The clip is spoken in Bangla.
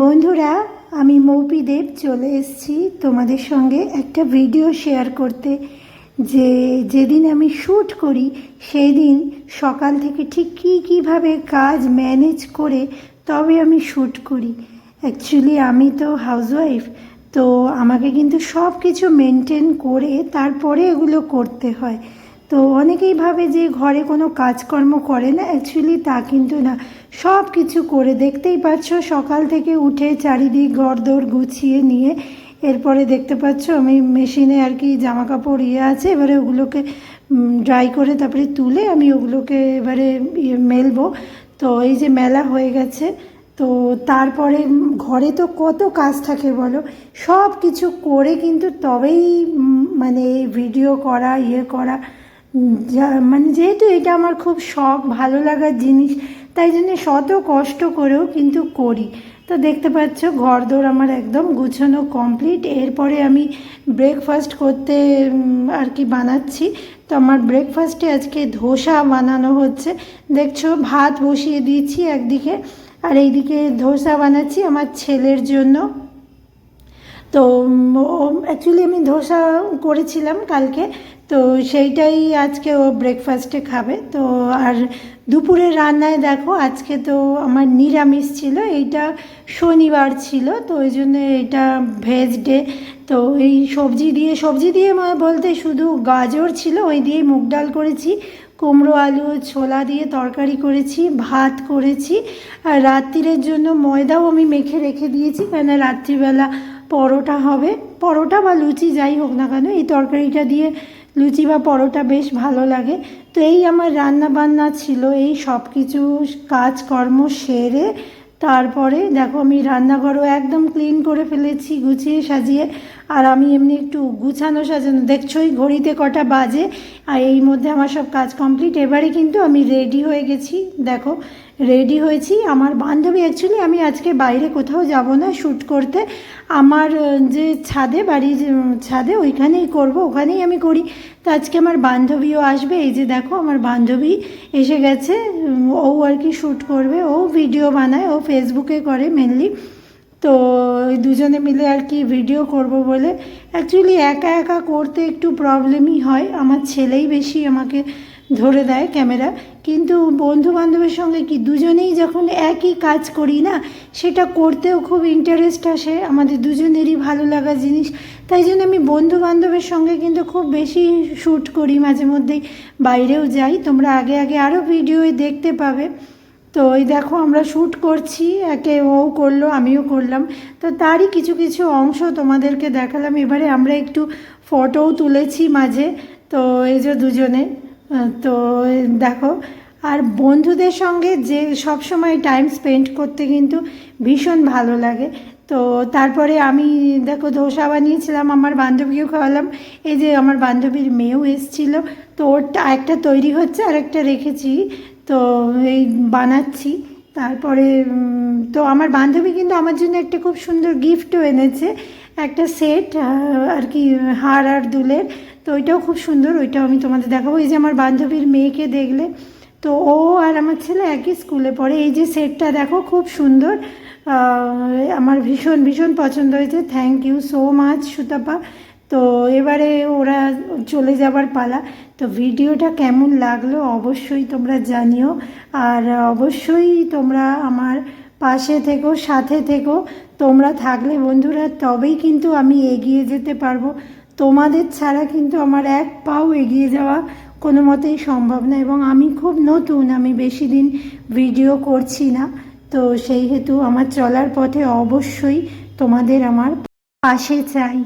বন্ধুরা, আমি মৌপি দেব চলে এসেছি তোমাদের সঙ্গে একটা ভিডিও শেয়ার করতে। যে, যেদিন আমি শ্যুট করি সেই দিন সকাল থেকে ঠিক কী, কীভাবে কাজ ম্যানেজ করে তবে আমি শ্যুট করি। অ্যাকচুয়ালি আমি তো হাউসওয়াইফ, তো আমাকে কিন্তু সব কিছু মেনটেন করে তারপরে এগুলো করতে হয়। তো অনেকেই ভাবে যে, ঘরে কোনো কাজকর্ম করে না, অ্যাকচুয়ালি তা কিন্তু না। সব কিছু করে দেখতেই পাচ্ছ, সকাল থেকে উঠে চারিদিক ঘরদোর গুছিয়ে নিয়ে এরপরে দেখতে পাচ্ছ আমি মেশিনে আর কি জামা কাপড় ইয়ে আছে, এবারে ওগুলোকে ড্রাই করে তারপরে তুলে আমি ওগুলোকে এবারে ইয়ে মেলবো। তো এই যে মেলা হয়ে গেছে, তো তারপরে ঘরে তো কত কাজ থাকে বলো সব কিছু করে কিন্তু তবেই মানে ভিডিও করা ইয়ে করা মানে যেহেতু এটা আমার খুব শখ, ভালো লাগার জিনিস তাই জন্য শত কষ্ট করেও কিন্তু করি। তো দেখতে পাচ্ছ ঘর ঘরদোর আমার একদম গুছানো কমপ্লিট এরপরে আমি ব্রেকফাস্ট করতে আর কি বানাচ্ছি। তো আমার ব্রেকফাস্টে আজকে ধোসা বানানো হচ্ছে। দেখছ, ভাত বসিয়ে দিয়েছি একদিকে, আর এইদিকে ধোসা বানাচ্ছি আমার ছেলের জন্য। তো অ্যাকচুয়ালি আমি ধোসা করেছিলাম কালকে। তো সেইটাই আজকে ও ব্রেকফাস্টে খাবে। তো আর দুপুরের রান্নায় দেখো, আজকে তো আমার নিরামিষ ছিল, এইটা শনিবার ছিল, তো ওই জন্য এটা ভেজ ডে তো এই সবজি দিয়ে সবজি দিয়ে বলতে শুধু গাজর ছিল, ওই দিয়ে মুগ ডাল করেছি, কুমড়ো আলু, ছোলা দিয়ে তরকারি করেছি, ভাত করেছি। আর রাত্রিরের জন্য ময়দাও আমি মেখে রেখে দিয়েছি কেন রাত্রিবেলা পরোটা হবে। পরোটা বা লুচি যাই হোক না কেন, এই তরকারিটা দিয়ে লুচি বা পরোটা বেশ ভালো লাগে। তো এই আমার রান্না বান্না ছিল, এই সব কিছু কাজকর্ম সেরে তারপরে দেখো আমি রান্নাঘরও একদম ক্লিন করে ফেলেছি, গুছিয়ে সাজিয়ে। আর আমি এমনি একটু গুছানো সাজানো। দেখছোই ঘড়িতে কটা বাজে আর এই মধ্যে আমার সব কাজ কমপ্লিট এবারে কিন্তু আমি রেডি হয়ে গেছি। দেখো রেডি হয়েছি। আমার বান্ধবী অ্যাকচুয়ালি আমি আজকে বাইরে কোথাও যাব না শ্যুট করতে। আমার যে ছাদে, বাড়ির ছাদে ওইখানেই করব, ওখানেই আমি করি। তো আজকে আমার বান্ধবীও আসবে। এই যে দেখো, আমার বান্ধবী এসে গেছে। ও আর কি শ্যুট করবে। ও ভিডিও বানায়, ও ফেসবুকে করে মেনলি তো ওই দুজনে মিলে আর কি ভিডিও করব বলে। অ্যাকচুয়ালি একা একা করতে একটু প্রবলেমই হয়। আমার ছেলেই বেশি আমাকে ধরে দেয় ক্যামেরা কিন্তু বন্ধু বান্ধবের সঙ্গে কি দুজনেই যখন একই কাজ করি না, সেটা করতেও খুব ইন্টারেস্ট আসে। আমাদের দুজনেরই ভালো লাগা জিনিস। তাই জন্য আমি বন্ধু বান্ধবের সঙ্গে কিন্তু খুব বেশি শ্যুট করি। মাঝে মধ্যেই বাইরেও যাই। তোমরা আগে আগে আরও ভিডিওয়ে দেখতে পাবে। তো ওই দেখো আমরা শ্যুট করছি, একে ও করল, আমিও করলাম। তো তারই কিছু কিছু অংশ তোমাদেরকে দেখালাম। এবারে আমরা একটু ফটোও তুলেছি মাঝে, তো এই যে দুজনে তো দেখো। আর বন্ধুদের সঙ্গে যে সব সময় টাইম স্পেন্ড করতে কিন্তু ভীষণ ভালো লাগে। তো তারপরে আমি দেখো ধোসা বানিয়েছিলাম, আমার বান্ধবীকেও খাওয়ালাম। এই যে আমার বান্ধবীর মেয়েও এসেছিল, তো ওরটা একটা তৈরি হচ্ছে আর একটা রেখেছি। তো এই বানাচ্ছি। তারপরে তো আমার বান্ধবী কিন্তু আমার জন্য একটা খুব সুন্দর গিফটও এনেছে। একটা সেট আর কি, হার আর দুলের। তো ওইটাও খুব সুন্দর, ওইটাও আমি তোমাদের দেখাবো। এই যে আমার বান্ধবীর মেয়েকে দেখলে, তো ও আর আমার ছেলে একই স্কুলে পড়ে। এই যে সেটটা দেখো, খুব সুন্দর। আমার ভীষণ ভীষণ পছন্দ হয়েছে। Thank you so much Sutapa. তো এবারে ওরা চলে যাবার পালা। তো ভিডিওটা কেমন লাগল অবশ্যই তোমরা জানিও। আর অবশ্যই তোমরা আমার পাশে থেকো, সাথে থেকো। তোমরা থাকলে বন্ধুরা তবেই কিন্তু আমি এগিয়ে যেতে পারব। তোমাদের ছাড়া কিন্তু আমার এক পাও এগিয়ে যাওয়া কোনো মতেই সম্ভব না এবং আমি খুব নতুন, আমি বেশি দিন ভিডিও করছি না। তো সেই হেতু আমার চলার পথে অবশ্যই তোমাদের আমার পাশে চাই।